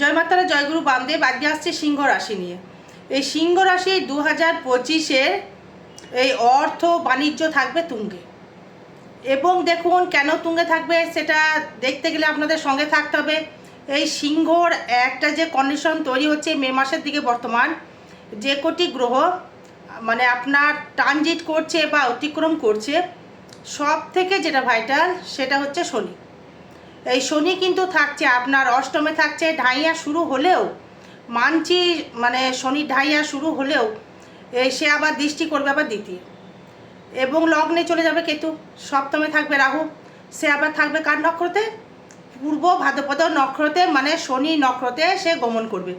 জয় মাতারা জয়গুরু বামদেব আজকে আসছে সিংহ রাশি নিয়ে। এই সিংহ রাশি দু হাজার পঁচিশের এই অর্থ বাণিজ্য থাকবে তুঙ্গে। এবং দেখুন কেন তুঙ্গে থাকবে সেটা দেখতে গেলে আপনাদের সঙ্গে থাকতে হবে। এই সিংহর একটা যে কন্ডিশন তৈরি হচ্ছে মে মাসের দিকে বর্তমান, যে কোটি গ্রহ মানে আপনার ট্রানজিট করছে বা অতিক্রম করছে সব থেকে যেটা ভাইটাল সেটা হচ্ছে শনি। এই শনি কিন্তু থাকছে, আপনার অষ্টমে থাকছে, ঢাইয়া শুরু হলেও, মানছি মানে শনি ঢাইয়া শুরু হলেও সে আবার দৃষ্টি করবে আবার দ্বিতীয়। এবং লগ্নে চলে যাবে কেতু, সপ্তমে থাকবে রাহু, সে আবার থাকবে কার নক্ষত্রে? পূর্ব ভাদ্রপদ নক্ষত্রে মানে শনি নক্ষত্রে সে গমন করবে।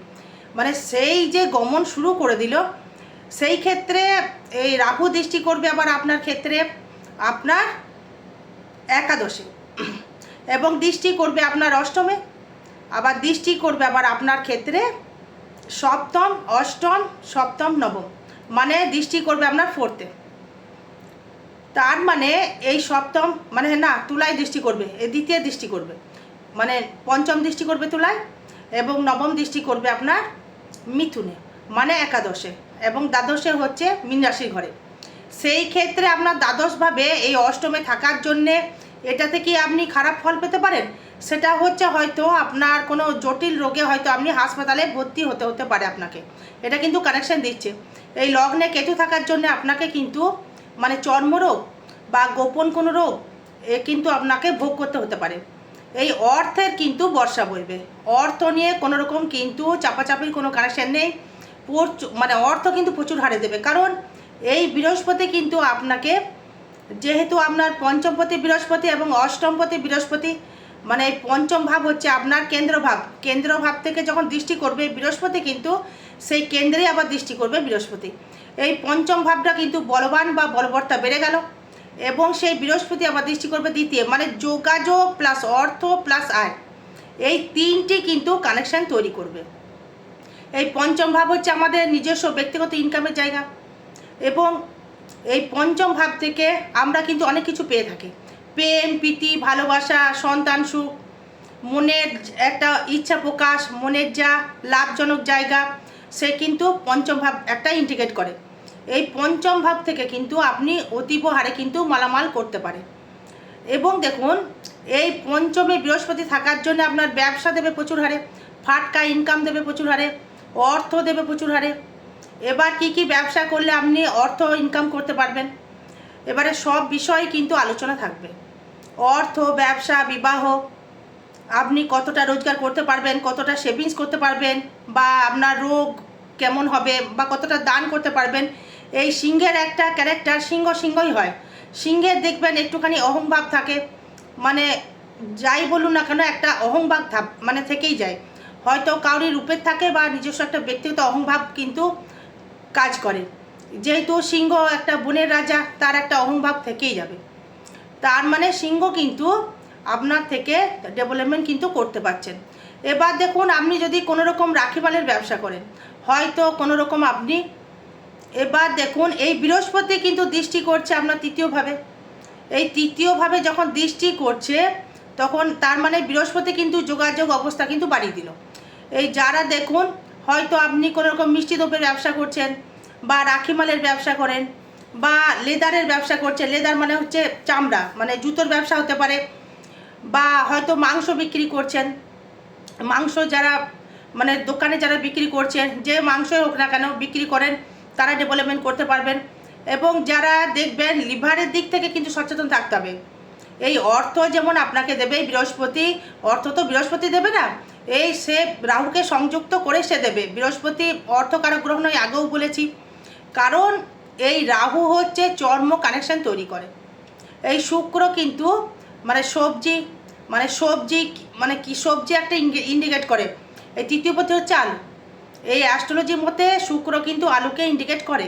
মানে সেই যে গমন শুরু করে দিল, সেই ক্ষেত্রে এই রাহু দৃষ্টি করবে আবার আপনার ক্ষেত্রে, আপনার একাদশে। এবং দৃষ্টি করবে আপনার অষ্টমে, আবার দৃষ্টি করবে আবার আপনার ক্ষেত্রে সপ্তম, অষ্টম, সপ্তম, নবম। মানে দৃষ্টি করবে আপনার ফোর্থে তার মানে এই সপ্তম মানে না, তুলায় দৃষ্টি করবে এই দ্বিতীয় দৃষ্টি করবে। মানে পঞ্চম দৃষ্টি করবে তুলায় এবং নবম দৃষ্টি করবে আপনার মিথুনে মানে একাদশে এবং দ্বাদশে হচ্ছে মীন রাশির ঘরে। সেই ক্ষেত্রে আপনার দ্বাদশভাবে এই অষ্টমে থাকার জন্যে এটাতে কি আপনি খারাপ ফল পেতে পারেন? সেটা হচ্ছে হয়তো আপনার কোনো জটিল রোগে হয়তো আপনি হাসপাতালে ভর্তি হতে হতে পারে আপনাকে। এটা কিন্তু কানেকশন দিচ্ছে। এই লগ্নে কেতু থাকার জন্য আপনাকে কিন্তু মানে চর্মরোগ বা গোপন কোনো রোগ, এ কিন্তু আপনাকে ভোগ করতে হতে পারে। এই অর্থের কিন্তু বর্ষা বইবে। অর্থ নিয়ে কোনো রকম কিন্তু চাপাচাপির কোনো কানেকশান নেই। প্রচুর মানে অর্থ কিন্তু প্রচুর হারে দেবে। কারণ এই বৃহস্পতি কিন্তু আপনাকে যেহেতু আপনার পঞ্চমপতি বৃহস্পতি এবং অষ্টমপতি বৃহস্পতি মানে পঞ্চম ভাব হচ্ছে আপনার কেন্দ্র ভাব। কেন্দ্র ভাব থেকে যখন দৃষ্টি করবে বৃহস্পতি কিন্তু, সেই কেন্দ্রে আবার দৃষ্টি করবে বৃহস্পতি। এই পঞ্চম ভাবটা কিন্তু বলবান বা বলবর্তা বেড়ে গেল এবং সেই বৃহস্পতি আবার দৃষ্টি করবে দ্বিতীয় মানে যোগাযোগ প্লাস অর্থ প্লাস আয়। এই তিনটি কিন্তু কানেকশন তৈরি করবে। এই পঞ্চম ভাব হচ্ছে আমাদের নিজস্ব ব্যক্তিগত ইনকামের জায়গা এবং এই পঞ্চম ভাব থেকে আমরা কিন্তু অনেক কিছু পেয়ে থাকি। প্রেম, প্রীতি, ভালোবাসা, সন্তান, সুখ, মনের একটা ইচ্ছা প্রকাশ, মনের যা লাভজনক জায়গা, সে কিন্তু পঞ্চম ভাব একটা ইন্ডিকেট করে। এই পঞ্চম ভাব থেকে কিন্তু আপনি অতীব হারে কিন্তু মালামাল করতে পারে এবং দেখুন, এই পঞ্চমে বৃহস্পতি থাকার জন্য আপনার ব্যবসা দেবে প্রচুর হারে, ফাটকা ইনকাম দেবে প্রচুর হারে, অর্থ দেবে প্রচুর হারে এবার কি কি ব্যবসা করলে আপনি অর্থ ইনকাম করতে পারবেন? এবারে সব বিষয়ে কিন্তু আলোচনা থাকবে। অর্থ, ব্যবসা, বিবাহ, আপনি কতটা রোজগার করতে পারবেন, কতটা সেভিংস করতে পারবেন, বা আপনার রোগ কেমন হবে, বা কতটা দান করতে পারবেন, এই সিংহের একটা ক্যারেক্টার সিংহ সিংহই হয়। সিংহের দেখবেন একটুখানি অহংভাব থাকে। মানে যাই বলুন না কেন, একটা অহংভাব মানে থেকেই যায়। হয়তো কাউরি রূপের থাকে বা নিজস্ব একটা ব্যক্তিগত অহংভাব কিন্তু কাজ করে। যেহেতু সিংহ একটা বনের রাজা, তার একটা অহংভাব থেকেই যাবে। তার মানে সিংহ কিন্তু আপনার থেকে ডেভেলপমেন্ট কিন্তু করতে পারছেন। এবার দেখুন, আপনি যদি কোনো রকম রাখিমালের ব্যবসা করেন, হয়তো কোনো রকম আপনি এবার দেখুন, এই বৃহস্পতি কিন্তু দৃষ্টি করছে আপনার তৃতীয়ভাবে। এই তৃতীয়ভাবে যখন দৃষ্টি করছে, তখন তার মানে বৃহস্পতি কিন্তু যোগাযোগ অবস্থা কিন্তু বাড়িয়ে দিল। এই যারা দেখুন হয়তো আপনি কোনো রকম মিষ্টি দ্রব্যের ব্যবসা করছেন, বা রাখিমালের ব্যবসা করেন, বা লেদারের ব্যবসা করছেন, লেদার মানে হচ্ছে চামড়া মানে জুতোর ব্যবসা হতে পারে, বা হয়তো মাংস বিক্রি করছেন, মাংস যারা মানে দোকানে যারা বিক্রি করছেন, যে মাংসই হোক না কেন বিক্রি করেন, তারা ডেভেলপমেন্ট করতে পারবেন, এবং যারা দেখবেন লিভারের দিক থেকে কিন্তু সচেতন থাকতে হবে। এই অর্থ যেমন আপনাকে দেবে বৃহস্পতি, অর্থ তো বৃহস্পতি দেবে না, এই সে রাহুকে সংযুক্ত করে সে দেবে। বৃহস্পতি অর্থকারক গ্রহ নয়, আগেও বলেছি। কারণ এই রাহু হচ্ছে চর্ম কানেকশন তৈরি করে। এই শুক্র কিন্তু মানে সবজি মানে সবজি মানে কি সবজি একটা ইন্ডিকেট করে। এই তৃতীয় পথে হচ্ছে আলু। এই অ্যাস্ট্রোলজি মতে শুক্র কিন্তু আলুকে ইন্ডিকেট করে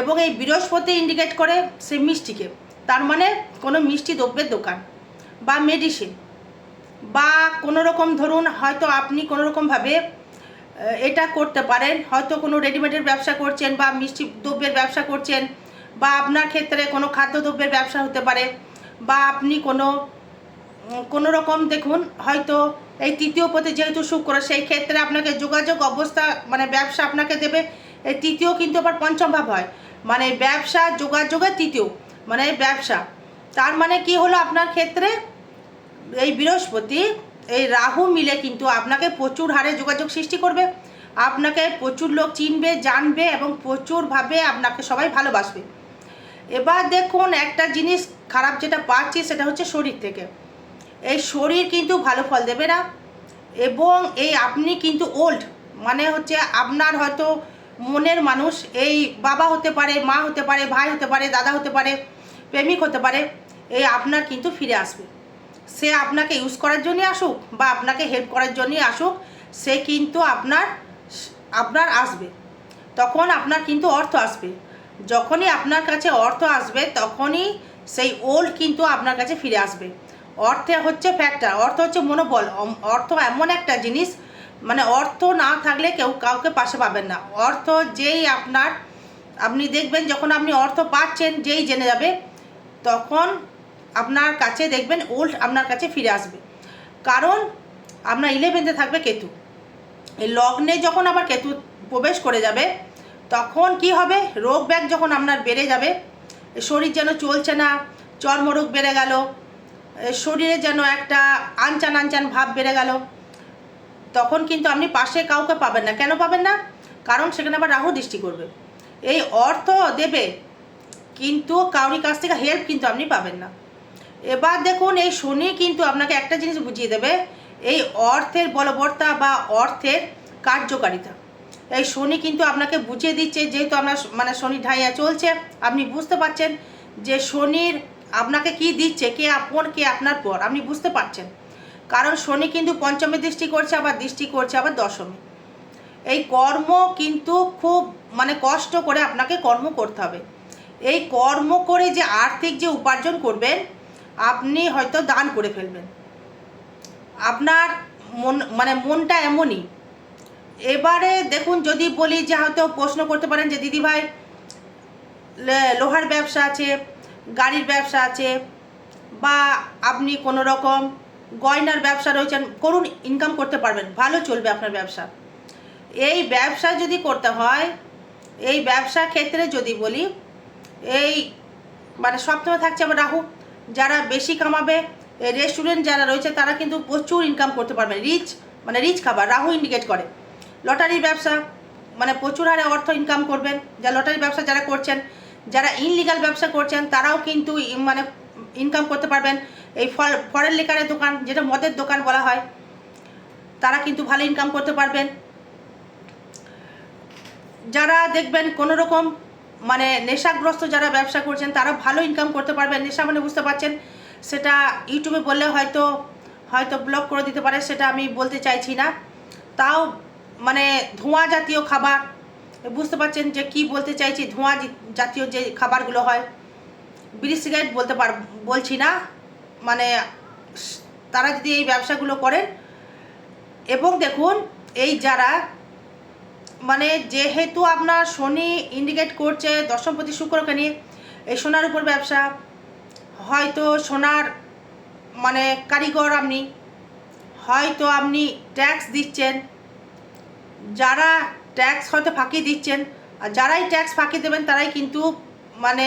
এবং এই বৃহস্পতি ইন্ডিকেট করে সে মিষ্টিকে। তার মানে কোনো মিষ্টি দ্রব্যের দোকান বা মেডিসিন বা কোনো রকম ধরুন হয়তো আপনি কোনো রকমভাবে এটা করতে পারেন, হয়তো কোনো রেডিমেডের ব্যবসা করছেন বা মিষ্টি দ্রব্যের ব্যবসা করছেন বা আপনার ক্ষেত্রে কোনো খাদ্যদ্রব্যের ব্যবসা হতে পারে বা আপনি কোনো কোনো রকম দেখুন হয়তো এই তৃতীয় পথে যেহেতু শুক্র, সেই ক্ষেত্রে আপনাকে যোগাযোগ অবস্থা মানে ব্যবসা আপনাকে দেবে, এই তৃতীয় কিন্তু আবার পঞ্চম ভাব হয়। মানে ব্যবসা যোগাযোগের তৃতীয়। মানে ব্যবসা। তার মানে কি হলো আপনার ক্ষেত্রে? এই বৃহস্পতি, এই রাহু মিলে কিন্তু আপনাকে প্রচুর হারে যোগাযোগ সৃষ্টি করবে। আপনাকে প্রচুর লোক চিনবে, জানবে এবং প্রচুরভাবে আপনাকে সবাই ভালোবাসবে। এবার দেখুন একটা জিনিস খারাপ যেটা পাচ্ছি, সেটা হচ্ছে শরীর থেকে। এই শরীর কিন্তু ভালো ফল দেবে না এবং এই আপনি কিন্তু ওল্ড মানে হচ্ছে আপনার হয়তো মনের মানুষ। এই বাবা হতে পারে, মা হতে পারে, ভাই হতে পারে, দাদা হতে পারে। প্রেমিক হতে পারে এই আপনার কিন্তু ফিরে আসবে। সে আপনাকে ইউজ করার জন্যই আসুক বা আপনাকে হেল্প করার জন্যই আসুক, সে কিন্তু আপনার আপনার আসবে। তখন আপনার কিন্তু অর্থ আসবে। যখনই আপনার কাছে অর্থ আসবে, তখনই সেই ওল্ড কিন্তু আপনার কাছে ফিরে আসবে। অর্থে হচ্ছে ফ্যাক্টর অর্থ হচ্ছে মনোবল অর্থ এমন একটা জিনিস মানে অর্থ না থাকলে কেউ কাউকে পাশে পাবেন না। অর্থ যেই আপনার, আপনি দেখবেন যখন আপনি অর্থ পাচ্ছেন, যেই জেনে যাবে তখন আপনার কাছে দেখবেন ওল্ড আপনার কাছে ফিরে আসবে। কারণ আপনার ইলেভেন্থে থাকবে কেতু। এই লগ্নে যখন আবার কেতু প্রবেশ করে যাবে, তখন কি হবে? রোগ ব্যাগ যখন আপনার বেড়ে যাবে শরীর যেন চলছে না, চর্মরোগ বেড়ে গেল শরীরে যেন একটা আনচান আনচান ভাব বেড়ে গেল, তখন কিন্তু আপনি পাশে কাউকে পাবেন না। কেন পাবেন না? কারণ সেখানে আবার রাহু দৃষ্টি করবে। এই অর্থ দেবে কিন্তু কাউরি কাছ থেকে হেল্প কিন্তু আপনি পাবেন না। এবার দেখুন, এই শনি কিন্তু আপনাকে একটা জিনিস বুঝিয়ে দেবে, এই অর্থের বলবর্তা বা অর্থের কার্যকারিতা। এই শনি কিন্তু আপনাকে বুঝিয়ে দিচ্ছে, যেহেতু আপনার মানে শনি ঢাইয়া চলছে, আপনি বুঝতে পারছেন যে শনির আপনাকে কি দিচ্ছে, কে আপন, কে আপনার পর, আপনি বুঝতে পারছেন। কারণ শনি কিন্তু পঞ্চমী দৃষ্টি করছে, আবার দৃষ্টি করছে, আবার দশমী। এই কর্ম কিন্তু খুব মানে কষ্ট করে আপনাকে কর্ম করতে হবে। এই কর্ম করে যে আর্থিক যে উপার্জন করবেন, আপনি হয়তো দান করে ফেলবেন। আপনার মন মানে মনটা এমনই। এবারে দেখুন, যদি বলি যে হয়তো প্রশ্ন করতে পারেন যে দিদিভাই লোহার ব্যবসা আছে, গাড়ির ব্যবসা আছে, বা আপনি কোনো রকম গয়নার ব্যবসা রয়েছেন, করুন ইনকাম করতে পারবেন, ভালো চলবে আপনার ব্যবসা। এই ব্যবসা যদি করতে হয়, এই ব্যবসা ক্ষেত্রে যদি বলি এই মানে সপ্তমে থাকছে আবার রাহু। যারা বেশি কামাবে রেস্টুরেন্ট যারা রয়েছে, তারা কিন্তু প্রচুর ইনকাম করতে পারবেন রিচ মানে রিচ খাবার, রাহু ইন্ডিকেট করে। লটারির ব্যবসা মানে প্রচুর হারে অর্থ ইনকাম করবেন। যা লটারির ব্যবসা যারা করছেন, যারা ইনলিগাল ব্যবসা করছেন, তারাও কিন্তু মানে ইনকাম করতে পারবেন। এই ফল ফরেন লিকারের দোকান, যেটা মদের দোকান বলা হয়, তারা কিন্তু ভালো ইনকাম করতে পারবেন। যারা দেখবেন কোনো রকম মানে নেশাগ্রস্ত যারা ব্যবসা করছেন, তারা ভালো ইনকাম করতে পারবেন। নেশা মানে বুঝতে পারছেন, সেটা ইউটিউবে বললে হয়তো হয়তো ব্লক করে দিতে পারে, সেটা আমি বলতে চাইছি না। তাও মানে ধোঁয়া জাতীয় খাবার, বুঝতে পারছেন যে কি বলতে চাইছি, ধোঁয়া জাতীয় যে খাবারগুলো হয়, বিড়ি সিগারেট বলতে পার, বলছি না। মানে তারা যদি এই ব্যবসাগুলো করেন, এবং দেখুন, এই যারা মানে যেহেতু আপনার শনি ইন্ডিকেট করছে দশমপতি শুক্রকে নিয়ে, এই সোনার উপর ব্যবসা, হয়তো সোনার মানে কারিগর আপনি, হয়তো আপনি ট্যাক্স দিচ্ছেন, যারা ট্যাক্স হয়তো ফাঁকি দিচ্ছেন, আর যারাই ট্যাক্স ফাঁকি দেবেন তারাই কিন্তু মানে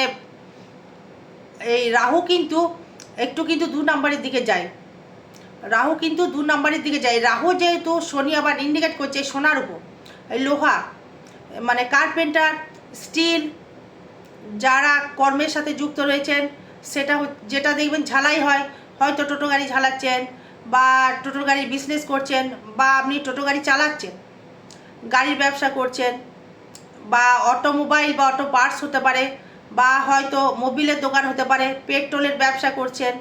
এই রাহু কিন্তু একটু কিন্তু দু নম্বরের দিকে যায়। রাহু কিন্তু দু নম্বরের দিকে যায়। রাহু যেহেতু শনি আবার ইন্ডিকেট করছে সোনার উপর। লোহা মানে কার্পেন্টার স্টিল যারা কর্মের সাথে যুক্ত রয়েছেন, সেটা যেটা দেখবেন ঝালাই হয়, হয়তো টোটো গাড়ি ঝালাচ্ছেন বা টোটো গাড়ি বিজনেস করছেন বা আপনি টোটো গাড়ি চালাচ্ছেন, গাড়ির ব্যবসা করছেন বা অটোমোবাইল বা অটো পার্টস হতে পারে বা হয়তো মোবিলের দোকান হতে পারে পেট্রোলের ব্যবসা করছেন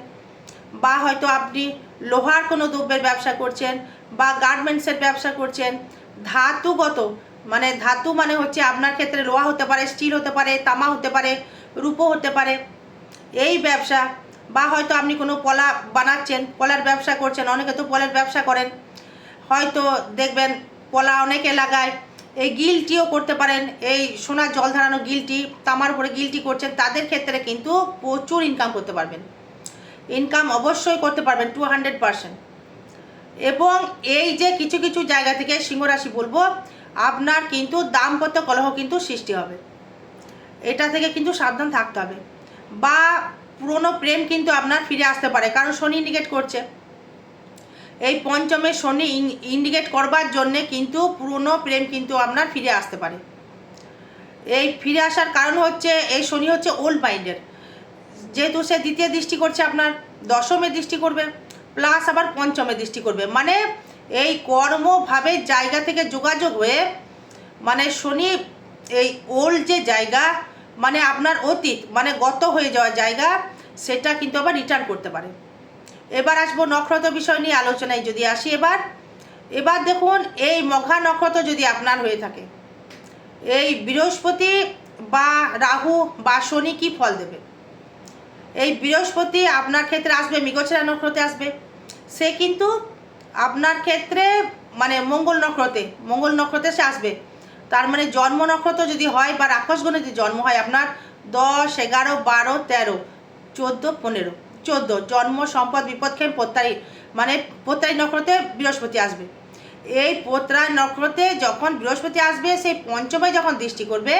বা হয়তো আপনি লোহার কোনো দ্রব্যের ব্যবসা করছেন বা গার্মেন্টসের ব্যবসা করছেন ধাতুগত মানে ধাতু মানে হচ্ছে আপনার ক্ষেত্রে লোহা হতে পারে, স্টিল হতে পারে, তামা হতে পারে রূপো হতে পারে। এই ব্যবসা, বা হয়তো আপনি কোনো পলা বানাচ্ছেন পলার ব্যবসা করছেন, অনেকে তো পলের ব্যবসা করেন। হয়তো দেখবেন পলা অনেকে লাগায়, এই গিলটিও করতে পারেন, এই সোনার জল ধারানো গিলটি, তামার উপরে গিলটি করছেন, তাদের ক্ষেত্রে কিন্তু প্রচুর ইনকাম করতে পারবেন। ইনকাম অবশ্যই করতে পারবেন টু হান্ড্রেড পারসেন্ট এবং এই যে কিছু কিছু জায়গা থেকে সিংহ রাশি বলব, আপনার কিন্তু দাম্পত্য কলহ কিন্তু সৃষ্টি হবে। এটা থেকে কিন্তু সাবধান থাকতে হবে। বা পুরনো প্রেম কিন্তু আপনার ফিরে আসতে পারে, কারণ শনি ইন্ডিকেট করছে। এই পঞ্চমে শনি ইন্ডিকেট করবার জন্যে কিন্তু পুরনো প্রেম কিন্তু আপনার ফিরে আসতে পারে। এই ফিরে আসার কারণ হচ্ছে, এই শনি হচ্ছে ওল্ড মাইন্ডের যেহেতু সে দ্বিতীয় দৃষ্টি করছে আপনার, দশমে দৃষ্টি করবে। প্লাস আবার পঞ্চমে দৃষ্টি করবে। মানে এই কর্মভাবে জায়গা থেকে যোগাযোগ হয়ে মানে শনি, এই ওল্ড যে জায়গা মানে আপনার অতীত মানে গত হয়ে যাওয়া জায়গা, সেটা কিন্তু আবার রিটার্ন করতে পারে। এবার আসব নক্ষত্র বিষয় নিয়ে আলোচনায় যদি আসি এবার। এবার দেখুন, এই মঘা নক্ষত্র যদি আপনার হয়ে থাকে, এই বৃহস্পতি বা রাহু বা শনি কি ফল দেবে? এই বৃহস্পতি আপনার ক্ষেত্রে আসবে মৃগছেরা নক্ষত্রে আসবে। সে কিন্তু আপনার ক্ষেত্রে মানে মঙ্গল নক্ষত্রে মঙ্গল নক্ষত্রে সে আসবে। তার মানে জন্ম নক্ষত্র যদি হয় বা রাক্ষসগণে যদি জন্ম হয়, আপনার দশ, এগারো, বারো, তেরো, চোদ্দ, পনেরো, চোদ্দ, জন্ম, সম্পদ, বিপদ খেম পোত্তারি মানে পোত্তারি নক্ষত্রে বৃহস্পতি আসবে। এই পোত্রায় নক্ষত্রে যখন বৃহস্পতি আসবে, সেই পঞ্চমে যখন দৃষ্টি করবে,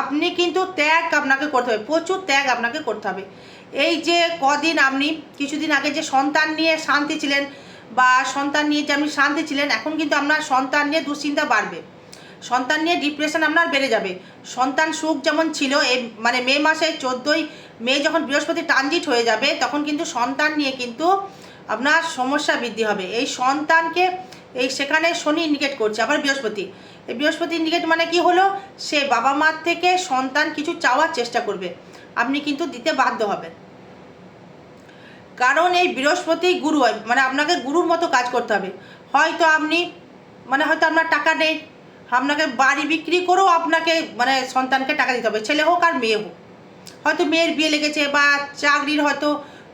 আপনি কিন্তু ত্যাগ আপনাকে করতে হবে, প্রচুর ত্যাগ আপনাকে করতে হবে। এই যে কদিন আপনি, কিছুদিন আগে যে সন্তান নিয়ে শান্তি ছিলেন বা সন্তান নিয়ে যে আপনি শান্তি ছিলেন, এখন কিন্তু আপনার সন্তান নিয়ে দুশ্চিন্তা বাড়বে। সন্তান নিয়ে ডিপ্রেশন আপনার বেড়ে যাবে। সন্তান সুখ যেমন ছিল এই মানে মে মাসে চোদ্দোই মে যখন বৃহস্পতি ট্রানজিট হয়ে যাবে, তখন কিন্তু সন্তান নিয়ে কিন্তু আপনার সমস্যা বৃদ্ধি হবে। এই সন্তানকে, এই সেখানে শনি ইন্ডিকেট করছে, আবার বৃহস্পতি। এই বৃহস্পতি ইন্ডিকেট মানে কি হলো? সে বাবা মার থেকে সন্তান কিছু চাওয়ার চেষ্টা করবে। আপনি কিন্তু দিতে বাধ্য হবেন। কারণ এই বৃহস্পতি গুরু হয় মানে আপনাকে গুরুর মতো কাজ করতে হবে। হয়তো আপনি মানে হয়তো আপনার টাকা নেই, আপনাকে বাড়ি বিক্রি করেও আপনাকে মানে সন্তানকে টাকা দিতে হবে, ছেলে হোক আর মেয়ে হোক। হয়তো মেয়ের বিয়ে লেগেছে বা চাকরির হয়তো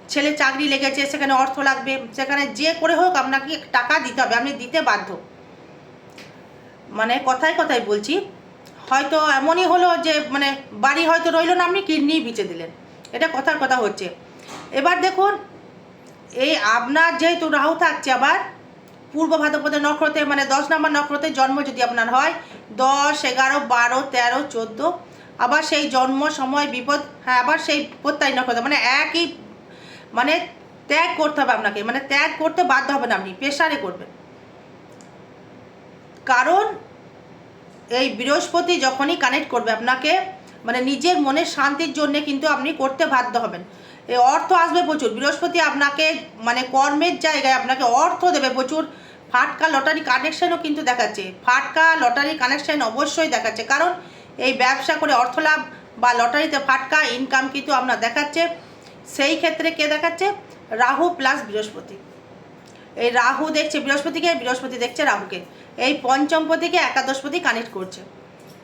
ছেলে চাকরি লেগেছে, সেখানে অর্থ লাগবে, সেখানে যে করে হোক আপনাকে টাকা দিতে হবে, আপনি দিতে বাধ্য। মানে কথায় কথায় বলছি হয়তো এমনই হলো যে মানে বাড়ি হয়তো রইল না, আপনি কিডনি বিচে দিলেন। এটা কথার কথা হচ্ছে। এবার দেখুন, এই আপনার যেহেতু রাহু থাকছে, আবার পূর্ব ভাদ্রপদের নক্ষত্রে মানে দশ নম্বর নক্ষত্রে জন্ম যদি আপনার হয়, দশ, এগারো, বারো, তেরো, চোদ্দ, আবার সেই জন্ম সময় বিপদ হ্যাঁ আবার সেই প্রত্যয় নক্ষত্র মানে একই মানে ত্যাগ করতে হবে আপনাকে মানে ত্যাগ করতে বাধ্য হবেন আপনি প্রেশারে করবেন। কারণ এই বৃহস্পতি যখনই কানেক্ট করবে, আপনাকে মানে নিজের মনের শান্তির জন্যে কিন্তু আপনি করতে বাধ্য হবেন। এই অর্থ আসবে প্রচুর। বৃহস্পতি আপনাকে মানে কর্মের জায়গায় আপনাকে অর্থ দেবে প্রচুর। ফাটকা লটারি কানেকশানও কিন্তু দেখাচ্ছে। ফাটকা লটারি কানেকশান অবশ্যই দেখাচ্ছে। কারণ এই ব্যবসা করে অর্থ লাভ বা লটারিতে ফাটকা ইনকাম কিন্তু আপনার দেখাচ্ছে। সেই ক্ষেত্রে কে দেখাচ্ছে? রাহু প্লাস বৃহস্পতি। এই রাহু দেখছে বৃহস্পতিকে, বৃহস্পতি দেখছে রাহুকে। এই পঞ্চমপতিকে একাদশপতি কানেক্ট করছে।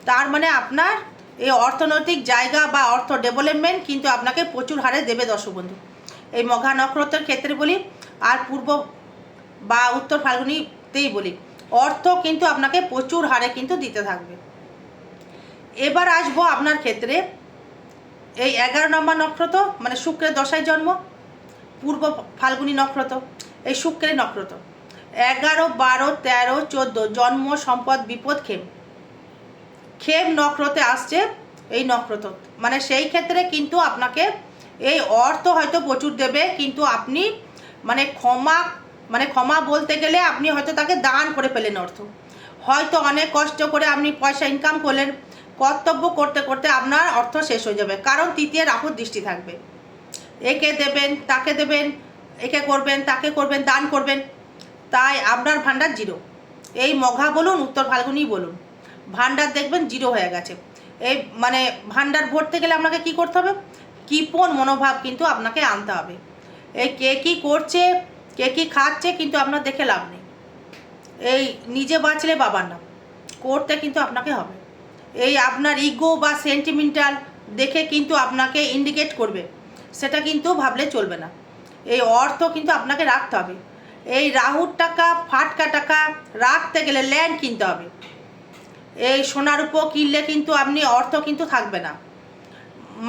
তার মানে আপনার এই অর্থনৈতিক জায়গা বা অর্থ ডেভেলপমেন্ট কিন্তু আপনাকে প্রচুর হারে দেবে দর্শক বন্ধু এই মঘা নক্ষত্রের ক্ষেত্রে বলি, আর পূর্ব বা উত্তর ফাল্গুনিতেই বলি, অর্থ কিন্তু আপনাকে প্রচুর হারে কিন্তু দিতে থাকবে। এবার আসব আপনার ক্ষেত্রে, এই এগারো নম্বর নক্ষত্র মানে শুক্রের দশায় জন্ম, পূর্ব ফাল্গুনী নক্ষত্র। এই শুক্রের নক্রত এগারো, বারো, তেরো, চোদ্দ, জন্ম, সম্পদ, বিপদ খেম খেম নক্রতে আসছে এই নক্ষত্র। মানে সেই ক্ষেত্রে কিন্তু আপনাকে এই অর্থ হয়তো প্রচুর দেবে, কিন্তু আপনি মানে ক্ষমা মানে ক্ষমা বলতে গেলে আপনি হয়তো তাকে দান করে পেলেন অর্থ। হয়তো অনেক কষ্ট করে আপনি পয়সা ইনকাম করলেন, কর্তব্য করতে করতে আপনার অর্থ শেষ হয়ে যাবে, কারণ তৃতীয় রাহুর দৃষ্টি থাকবে। একে দেবেন, তাকে দেবেন একে করবেন, তাকে করবেন, দান করবেন, তাই আপনার ভান্ডার জিরো। এই মঘা বলুন, উত্তর ফাল্গুনি বলুন ভান্ডার দেখবেন জিরো হয়ে গেছে। এই মানে ভান্ডার ভরতে গেলে আপনাকে কি করতে হবে? কিপন মনোভাব কিন্তু আপনাকে আনতে হবে। এই কে কী করছে, কে কী খাচ্ছে কিন্তু আপনার দেখে লাভ নেই। এই নিজে বাঁচলে বাবার নাম, করতে কিন্তু আপনাকে হবে। এই আপনার ইগো বা সেন্টিমেন্টাল দেখে কিন্তু আপনাকে ইন্ডিকেট করবে, সেটা কিন্তু ভাবলে চলবে না। এই অর্থ কিন্তু আপনাকে রাখতে হবে। এই রাহুর টাকা, ফাটকা টাকা রাখতে গেলে ল্যান্ড কিনতে হবে। এই সোনার উপর কিনলে কিন্তু আপনি অর্থ কিন্তু থাকবে না।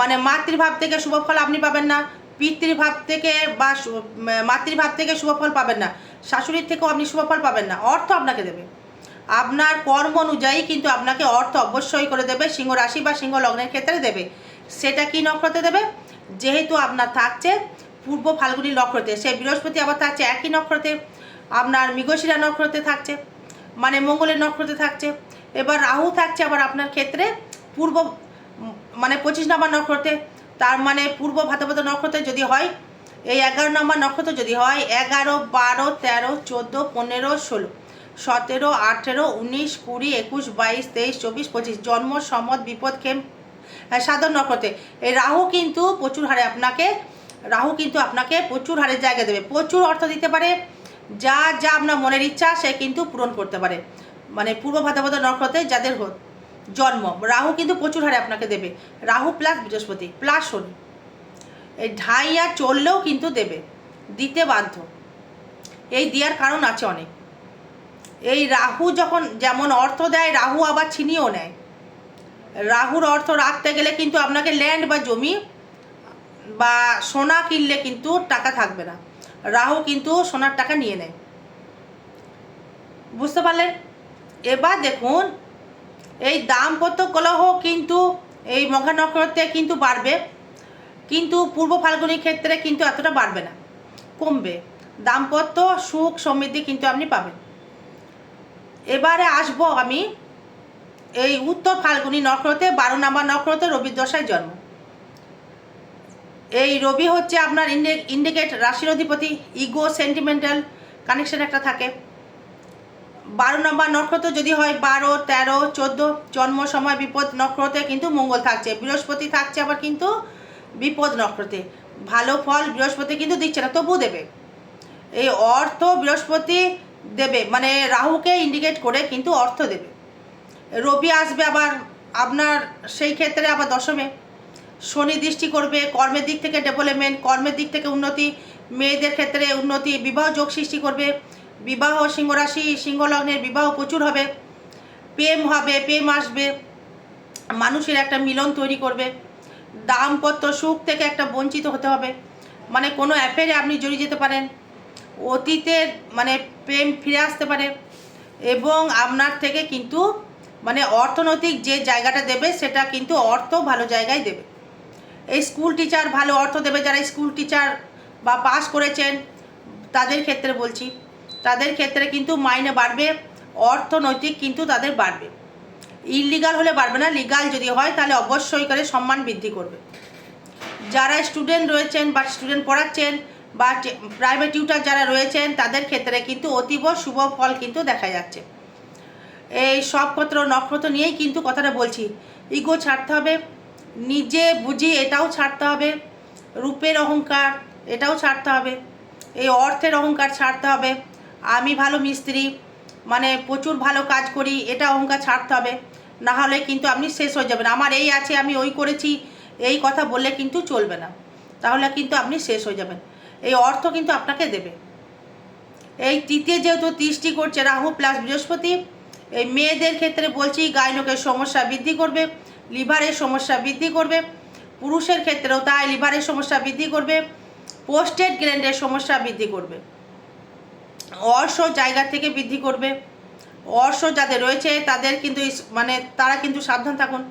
মানে মাতৃভাব থেকে শুভ ফল আপনি পাবেন না, পিতৃভাব থেকে বা মাতৃভাব থেকে শুভফল পাবেন না, শাশুড়ির থেকেও আপনি শুভফল পাবেন না, অর্থ আপনাকে দেবে। আপনার কর্ম অনুযায়ী কিন্তু আপনাকে অর্থ অবশ্যই করে দেবে, সিংহ রাশি বা সিংহ লগ্নের ক্ষেত্রে দেবে। সেটা কি নক্ষত্রে দেবে? যেহেতু আপনার থাকছে পূর্ব ফাল্গুনি নক্ষত্রে সে বৃহস্পতি আবার থাকছে একই নক্ষত্রে আপনার মৃগশিরা নক্ষত্রে থাকছে মানে মঙ্গলের নক্ষত্রে থাকছে এবার রাহু থাকছে আবার আপনার ক্ষেত্রে পূর্ব মানে পঁচিশ নম্বর নক্ষত্রে তার মানে পূর্ব ভাদ্রপদ নক্ষত্রে যদি হয় এই এগারো নম্বর নক্ষত্র যদি হয় এগারো বারো তেরো চোদ্দ পনেরো ষোলো সতেরো আঠেরো উনিশ কুড়ি একুশ বাইশ তেইশ চব্বিশ পঁচিশ জন্ম সম্মত বিপদ খেম হ্যাঁ, সাধারণ নক্ষত্রে এই রাহু কিন্তু প্রচুর হারে আপনাকে রাহু কিন্তু আপনাকে প্রচুর হারের জায়গা দেবে। প্রচুর অর্থ দিতে পারে। যা যা আপনার মনের ইচ্ছা, সে কিন্তু পূরণ করতে পারে। মানে পূর্ব ভাদ্রপদ নক্ষত্রে যাদের জন্ম, রাহু কিন্তু প্রচুর হারে আপনাকে দেবে। Rahu plus Brihaspati plus Shani. এই ঢাইয়া চললেও কিন্তু দেবে। দিতে বাধ্য। এই দেওয়ার কারণ আছে অনেক। এই রাহু যখন যেমন অর্থ দেয়, রাহু আবার ছিনিয়েও নেয়। রাহুর অর্থ রাখতে গেলে কিন্তু আপনাকে ল্যান্ড বা জমি বা সোনা কিনলে কিন্তু টাকা থাকবে না। রাহু কিন্তু সোনার টাকা নিয়ে নেয়। বুঝতে পারলেন? এবার দেখুন, এই দাম্পত্য কলহ কিন্তু, এই মঘা নক্ষত্রে কিন্তু বাড়বে। কিন্তু পূর্ব ফাল্গুনির ক্ষেত্রে কিন্তু এতটা বাড়বে না, কমবে। দাম্পত্য সুখ সমৃদ্ধি কিন্তু আপনি পাবেন। এবারে আসব আমি এই উত্তর ফাল্গুনি নক্ষত্রে, বারো নাম্বার নক্ষত্রে রবির দশায় জন্ম। এই রবি হচ্ছে আপনার ইন্ডে ইন্ডিকেট রাশির অধিপতি ইগো সেন্টিমেন্টাল কানেকশন একটা থাকে। বারো নম্বর, নক্ষত্র যদি হয় বারো, তেরো, চোদ্দ, জন্ম, সময়, বিপদ, নক্ষত্রে কিন্তু মঙ্গল থাকছে। বৃহস্পতি থাকছে আবার কিন্তু বিপদ নক্ষত্রে। ভালো ফল বৃহস্পতি কিন্তু দিচ্ছে না তবু দেবে। এই অর্থ বৃহস্পতি দেবে মানে রাহুকে ইন্ডিকেট করে কিন্তু অর্থ দেবে। রবি আসবে আবার আপনার সেই ক্ষেত্রে আবার দশমে। শনি দৃষ্টি করবে, কর্মের দিক থেকে ডেভেলপমেন্ট কর্মের দিক থেকে উন্নতি, মেয়েদের ক্ষেত্রে উন্নতি, বিবাহ যোগ সৃষ্টি করবে, বিবাহ সিংহ রাশি সিংহ লগ্নের বিবাহ প্রচুর হবে, প্রেম হবে, প্রেম আসবে, মানুষের একটা মিলন তৈরি করবে, দাম্পত্য সুখ থেকে একটা বঞ্চিত হতে হবে মানে কোনো অ্যাফেয়ারে আপনি জড়িয়ে যেতে পারেন, অতীতের মানে প্রেম ফিরে আসতে পারে, এবং আপনার থেকে কিন্তু মানে অর্থনৈতিক যে জায়গাটা দেবে সেটা কিন্তু অর্থ ভালো জায়গায় দেবে। এই স্কুল টিচার ভালো অর্থ দেবে, যারা স্কুল টিচার বা পাস করেছেন, তাদের ক্ষেত্রে বলছি, তাদের ক্ষেত্রে কিন্তু মাইনে বাড়বে, অর্থনৈতিক কিন্তু তাদের বাড়বে। ইলিগাল হলে বাড়বে না লিগাল যদি হয়, তাহলে অবশ্যই করে সম্মান বৃদ্ধি করবে। যারা স্টুডেন্ট রয়েছেন বা স্টুডেন্ট পড়াচ্ছেন বা প্রাইভেট টিউটার যারা রয়েছেন, তাদের ক্ষেত্রে কিন্তু অতীব শুভ ফল কিন্তু দেখা যাচ্ছে। এই সবপত্র, নক্ষত্র নিয়েই কিন্তু কথাটা বলছি। ইগো ছাড়তে হবে নিজে বুঝি এটাও ছাড়তে হবে, রূপের অহংকার এটাও ছাড়তে হবে, এই অর্থের অহংকার ছাড়তে হবে, আমি ভালো মিস্ত্রি মানে প্রচুর ভালো কাজ করি, এটা অহংকার ছাড়তে হবে, না হলে কিন্তু আপনি শেষ হয়ে যাবেন। আমার এই আছে, আমি ওই করেছি, এই কথা বললে কিন্তু চলবে না। তাহলে কিন্তু আপনি শেষ হয়ে যাবেন। এই অর্থ কিন্তু আপনাকে দেবে। এই তৃতীয় যেহেতু দৃষ্টি করছে, রাহু প্লাস বৃহস্পতি, এই মেয়েদের ক্ষেত্রে বলছি গায়নকের সমস্যা বৃদ্ধি করবে। লিভারের সমস্যা বৃদ্ধি করবে, পুরুষের ক্ষেত্রেও তাই লিভারের সমস্যা বৃদ্ধি করবে পোস্টেড গ্র্যান্ডের সমস্যা বৃদ্ধি করবে। অর্শ জায়গা থেকে বৃদ্ধি করবে। অর্শ যাদের রয়েছে তাদের কিন্তু মানে তারা কিন্তু সাবধান থাকুন।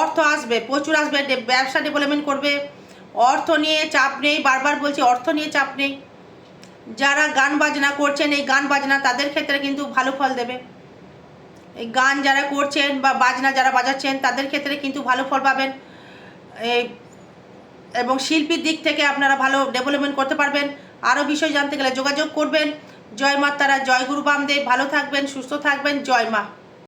অর্থ আসবে, প্রচুর আসবে ব্যবসা ডেভেলপমেন্ট করবে। অর্থ নিয়ে চাপ নেই, বারবার বলছি অর্থ নিয়ে চাপ নেই। যারা গান বাজনা করছেন, এই গান বাজনা তাদের ক্ষেত্রে কিন্তু ভালো ফল দেবে। গান যারা করছেন বা বাজনা যারা বাজাচ্ছেন, তাদের ক্ষেত্রে কিন্তু ভালো ফল পাবেন। এবং শিল্পীর দিক থেকে আপনারা ভালো ডেভেলপমেন্ট করতে পারবেন। আরও বিষয় জানতে গেলে যোগাযোগ করবেন। জয় মা তারা, জয় গুরু বামদেব। ভালো থাকবেন, সুস্থ থাকবেন। জয় মা।